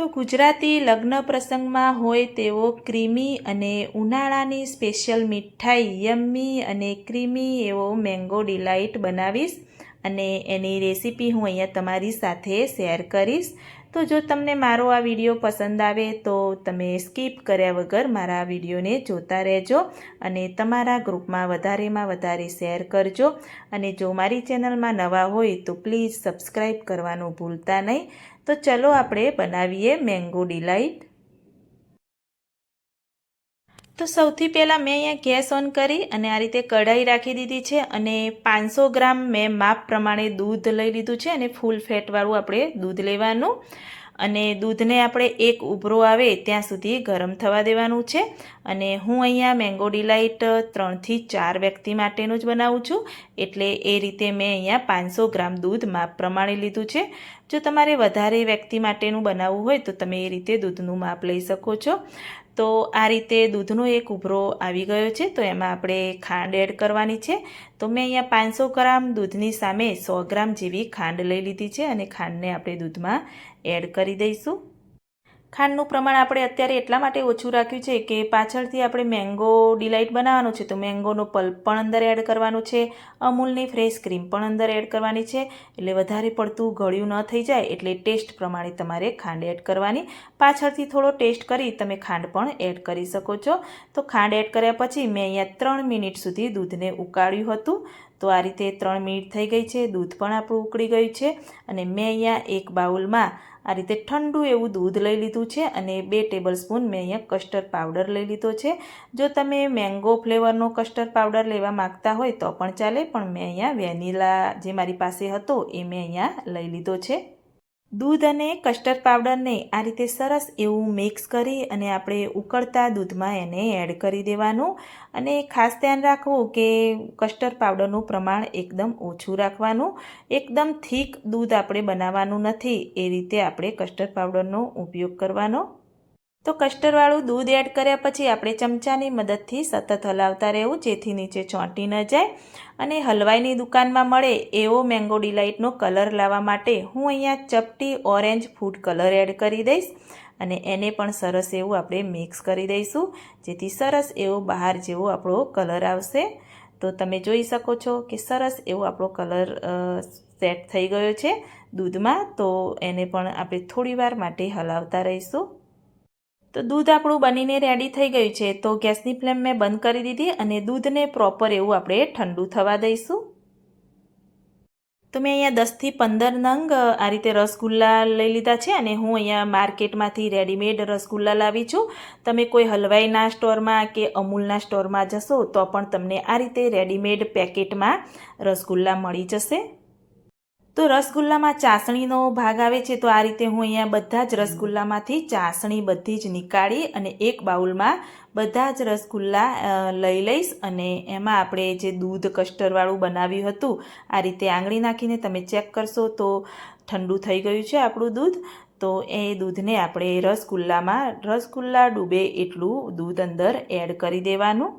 તો ગુજરાતી લગ્ન પ્રસંગમાં હોય તેવો ક્રીમી અને ઉનાળાની સ્પેશિયલ મીઠાઈ, યમ્મી અને ક્રીમી એવો મેંગો ડિલાઇટ બનાવીશ. અને એની રેસીપી હું અહીંયા તમારી સાથે શેર કરીશ. તો જો તમને મારો આ વીડિયો પસંદ આવે તો તમે સ્કીપ કર્યા વગર મારા વિડીયોને જોતા રહેજો અને તમારા ગ્રુપમાં વધારેમાં વધારે શેર કરજો. અને જો મારી ચેનલમાં નવા હોય તો પ્લીઝ સબસ્ક્રાઈબ કરવાનું ભૂલતા નહીં. તો ચલો આપણે બનાવીએ મેંગો ડિલાઇટ. તો સૌથી પહેલાં મેં અહીંયા ગેસ ઓન કરી અને આ રીતે કઢાઈ રાખી દીધી છે અને પાંચસો ગ્રામ મેં માપ પ્રમાણે દૂધ લઈ લીધું છે અને ફૂલ ફેટવાળું આપણે દૂધ લેવાનું. અને દૂધને આપણે એક ઉભરો આવે ત્યાં સુધી ગરમ થવા દેવાનું છે. અને હું અહીંયા મેંગો ડિલાઇટ ત્રણથી ચાર વ્યક્તિ માટેનું જ બનાવું છું. એટલે એ રીતે મેં અહીંયા પાંચસો ગ્રામ દૂધ માપ પ્રમાણે લીધું છે. જો તમારે વધારે વ્યક્તિ માટેનું બનાવવું હોય તો તમે એ રીતે દૂધનું માપ લઈ શકો છો. તો આ રીતે દૂધનો એક ઉભરો આવી ગયો છે, તો એમાં આપણે ખાંડ એડ કરવાની છે. તો મેં અહીંયા પાંચસો ગ્રામ દૂધની સામે સો ગ્રામ જેવી ખાંડ લઈ લીધી છે અને ખાંડને આપણે દૂધમાં એડ કરી દઈશું. ખાંડનું પ્રમાણ આપણે અત્યારે એટલા માટે ઓછું રાખ્યું છે કે પાછળથી આપણે મેંગો ડિલાઇટ બનાવવાનો છે, તો મેંગોનો પલ્પ પણ અંદર એડ કરવાનું છે, અમૂલની ફ્રેશ ક્રીમ પણ અંદર એડ કરવાની છે, એટલે વધારે પડતું ગળ્યું ન થઈ જાય, એટલે ટેસ્ટ પ્રમાણે તમારે ખાંડ એડ કરવાની. પાછળથી થોડો ટેસ્ટ કરી તમે ખાંડ પણ એડ કરી શકો છો. તો ખાંડ એડ કર્યા પછી મેં અહીંયા ત્રણ મિનિટ સુધી દૂધને ઉકાળ્યું હતું. તો આ રીતે ત્રણ મિનિટ થઈ ગઈ છે, દૂધ પણ આપણું ઉકળી ગયું છે અને મેં અહીંયા એક બાઉલમાં આ રીતે ઠંડુ એવું દૂધ લઈ લીધું છે અને બે ટેબલ સ્પૂન મેં અહીંયા કસ્ટર્ડ પાવડર લઈ લીધો છે. જો તમે મેંગો ફ્લેવરનો કસ્ટર્ડ પાવડર લેવા માગતા હોય તો પણ ચાલે, પણ મેં અહીંયા વેનીલા જે મારી પાસે હતો એ મેં અહીંયા લઈ લીધો છે. દૂધ અને કસ્ટર્ડ પાવડરને આ રીતે સરસ એવું મિક્સ કરી અને આપણે ઉકળતા દૂધમાં એને એડ કરી દેવાનું. અને ખાસ ધ્યાન રાખવું કે કસ્ટર્ડ પાવડરનું પ્રમાણ એકદમ ઓછું રાખવાનું. એકદમ થીક દૂધ આપણે બનાવવાનું નથી. એ રીતે આપણે કસ્ટર્ડ પાવડરનો ઉપયોગ કરવાનો. તો કસ્ટરવાળું દૂધ એડ કર્યા પછી આપણે ચમચાની મદદથી સતત હલાવતા રહેવું જેથી નીચે ચોંટી ન જાય. અને હલવાઈની દુકાનમાં મળે એવો મેંગો ડિલાઇટનો કલર લાવવા માટે હું અહીંયા ચપટી ઓરેન્જ ફૂડ કલર એડ કરી દઈશ. અને એને પણ સરસ એવું આપણે મિક્સ કરી દઈશું, જેથી સરસ એવો બહાર જેવો આપણો કલર આવશે. તો તમે જોઈ શકો છો કે સરસ એવો આપણો કલર સેટ થઈ ગયો છે દૂધમાં. તો એને પણ આપણે થોડીવાર માટે હલાવતા રહીશું. તો દૂધ આપણું બનીને રેડી થઈ ગયું છે. તો ગેસની ફ્લેમ મેં બંધ કરી દીધી અને દૂધને પ્રોપર એવું આપણે ઠંડુ થવા દઈશું. તો મેં અહીંયા દસથી પંદર નંગ આ રીતે રસગુલ્લા લઈ લીધા છે અને હું અહીંયા માર્કેટમાંથી રેડીમેડ રસગુલ્લા લાવી છું. તમે કોઈ હલવાઈના સ્ટોરમાં કે અમૂલના સ્ટોરમાં જશો તો પણ તમને આ રીતે રેડીમેડ પેકેટમાં રસગુલ્લા મળી જશે. તો રસગુલ્લામાં ચાસણીનો ભાગ આવે છે, તો આ રીતે હું અહીંયા બધા જ રસગુલ્લામાંથી ચાસણી બધી જ નીકાળી અને એક બાઉલમાં બધા જ રસગુલ્લા લઈ લઈશ અને એમાં આપણે જે દૂધ કસ્ટરવાળું બનાવ્યું હતું, આ રીતે આંગળી નાખીને તમે ચેક કરશો તો ઠંડુ થઈ ગયું છે આપણું દૂધ. તો એ દૂધને આપણે રસગુલ્લામાં, રસગુલ્લા ડૂબે એટલું દૂધ અંદર એડ કરી દેવાનું.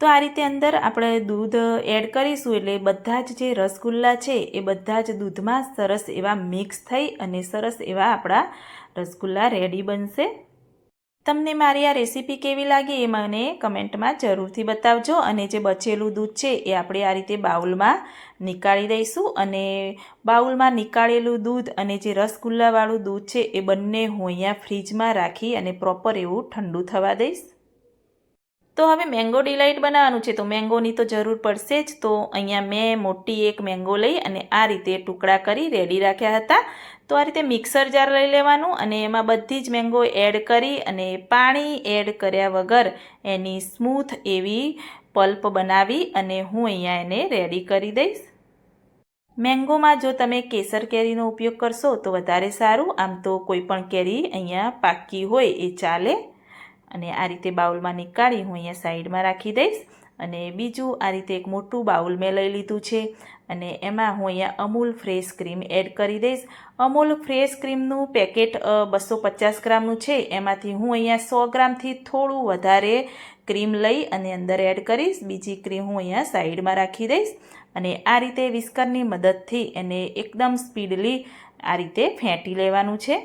તો આ રીતે અંદર આપણે દૂધ એડ કરીશું એટલે બધા જ જે રસગુલ્લા છે એ બધા જ દૂધમાં સરસ એવા મિક્સ થઈ અને સરસ એવા આપણા રસગુલ્લા રેડી બનશે. તમને મારી આ રેસીપી કેવી લાગી એ મને કમેન્ટમાં જરૂરથી બતાવજો અને જે બચેલું દૂધ છે એ આપણે આ રીતે બાઉલમાં નીકાળી દઈશું અને બાઉલમાં નીકાળેલું દૂધ અને જે રસગુલ્લાવાળું દૂધ છે એ બંને હું અહીંયા ફ્રીજમાં રાખી અને પ્રોપર એવું ઠંડુ થવા દઈશ. તો હવે મેંગો ડિલાઇટ બનાવવાનું છે, તો મેંગોની તો જરૂર પડશે જ. તો અહીંયા મેં મોટી એક મેંગો લઈ અને આ રીતે ટુકડા કરી રેડી રાખ્યા હતા. તો આ રીતે મિક્સર જાર લઈ લેવાનું અને એમાં બધી જ મેંગો એડ કરી અને પાણી એડ કર્યા વગર એની સ્મૂથ એવી પલ્પ બનાવી અને હું અહીંયા એને રેડી કરી દઈશ. મેંગોમાં જો તમે કેસર કેરીનો ઉપયોગ કરશો તો વધારે સારું. આમ તો કોઈ પણ કેરી અહીંયા પાકી હોય એ ચાલે. અને આ રીતે બાઉલમાં નીકાળી હું અહીંયા સાઈડમાં રાખી દઈશ અને બીજું આ રીતે એક મોટું બાઉલ મેં લઈ લીધું છે અને એમાં હું અહીંયા અમૂલ ફ્રેશ ક્રીમ એડ કરી દઈશ. અમૂલ ફ્રેશ ક્રીમનું પેકેટ બસો પચાસ ગ્રામનું છે. એમાંથી હું અહીંયા સો ગ્રામથી થોડું વધારે ક્રીમ લઈ અને અંદર એડ કરીશ. બીજી ક્રીમ હું અહીંયા સાઈડમાં રાખી દઈશ અને આ રીતે વિસ્કરની મદદથી એને એકદમ સ્પીડલી આ રીતે ફેંટી લેવાનું છે.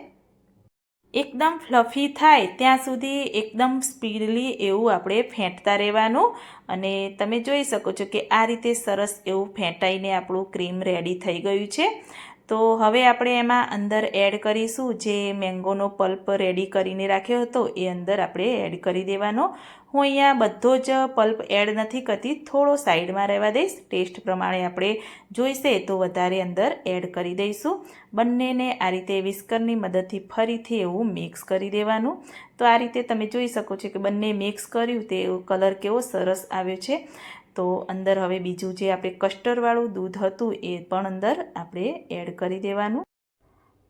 એકદમ ફ્લફી થાય, ત્યાં સુધી એકદમ સ્પીડલી એવું આપણે ફેંટતા રહેવાનું. અને તમે જોઈ શકો છો કે આ રીતે સરસ એવું ફેંટાઈને આપણું ક્રીમ રેડી થઈ ગયું છે. તો હવે આપણે એમાં અંદર એડ કરીશું જે મેંગોનો પલ્પ રેડી કરીને રાખ્યો હતો, એ અંદર આપણે એડ કરી દેવાનો. હું અહીંયા બધો જ પલ્પ એડ નથી કરતી, થોડો સાઈડમાં રહેવા દઈશ. ટેસ્ટ પ્રમાણે આપણે જોઈશે તો વધારે અંદર એડ કરી દઈશું. બંનેને આ રીતે વિસ્કરની મદદથી ફરીથી એવું મિક્સ કરી દેવાનું. તો આ રીતે તમે જોઈ શકો છો કે બંને મિક્સ કર્યું, તે કલર કેવો સરસ આવ્યો છે. તો અંદર હવે બીજું જે આપણે કસ્ટરવાળું દૂધ હતું એ પણ અંદર આપણે એડ કરી દેવાનું.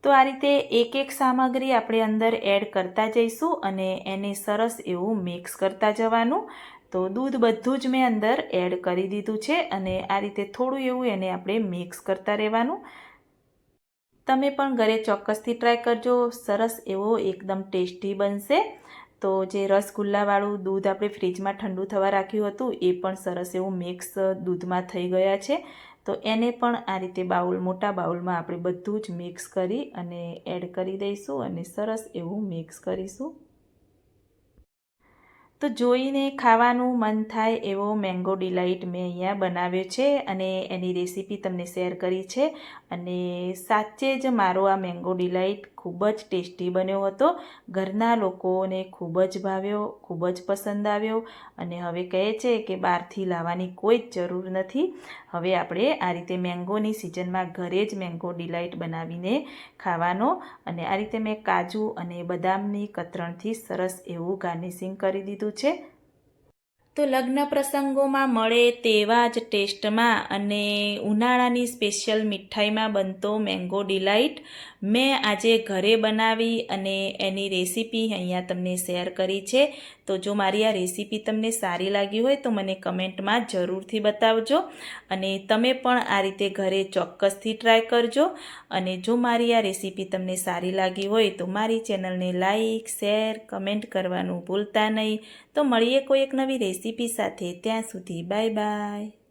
તો આ રીતે એક એક સામગ્રી આપણે અંદર એડ કરતા જઈશું અને એને સરસ એવું મિક્સ કરતા જવાનું. તો દૂધ બધું જ મેં અંદર એડ કરી દીધું છે અને આ રીતે થોડું એવું એને આપણે મિક્સ કરતા રહેવાનું. તમે પણ ઘરે ચોક્કસથી ટ્રાય કરજો, સરસ એવો એકદમ ટેસ્ટી બનશે. તો જે રસગુલ્લાવાળું દૂધ આપણે ફ્રીજમાં ઠંડુ થવા રાખ્યું હતું, એ પણ સરસ એવું મિક્સ દૂધમાં થઈ ગયા છે. તો એને પણ આ રીતે બાઉલ, મોટા બાઉલમાં આપણે બધું જ મિક્સ કરી અને એડ કરી દઈશું અને સરસ એવું મિક્સ કરીશું. તો જોઈને ખાવાનું મન થાય એવો મેંગો ડિલાઇટ મેં અહીંયા બનાવ્યો છે અને એની રેસીપી તમને શેર કરી છે. અને સાચે જ મારો આ મેંગો ડિલાઇટ ખૂબ જ ટેસ્ટી બન્યો હતો. ઘરના લોકોને ખૂબ જ ભાવ્યો, ખૂબ જ પસંદ આવ્યો અને હવે કહે છે કે બહારથી લાવવાની કોઈ જ જરૂર નથી. હવે આપણે આ રીતે મેંગોની સિઝનમાં ઘરે જ મેંગો ડિલાઇટ બનાવીને ખાવાનો અને આ રીતે મેં કાજુ અને બદામની કતરણથી સરસ એવું ગાર્નિશિંગ કરી દીધું છે. તો લગ્ન પ્રસંગોમાં મળે તેવા જ ટેસ્ટમાં અને ઉનાળાની સ્પેશિયલ મીઠાઈમાં બનતો મેંગો ડિલાઇટ મેં આજે ઘરે બનાવી અને એની રેસીપી અહીંયા તમને શેર કરી છે. તો જો મારી આ રેસીપી તમને સારી લાગી હોય તો મને કમેન્ટમાં જરૂરથી બતાવજો અને તમે પણ આ રીતે ઘરે ચોક્કસથી ટ્રાય કરજો. અને જો મારી આ રેસીપી તમને સારી લાગી હોય તો મારી ચેનલને લાઈક, શેર, કમેન્ટ કરવાનું ભૂલતા નહીં. તો મળીએ કોઈ એક નવી રેસીપી સાથે. ત્યાં સુધી બાય બાય.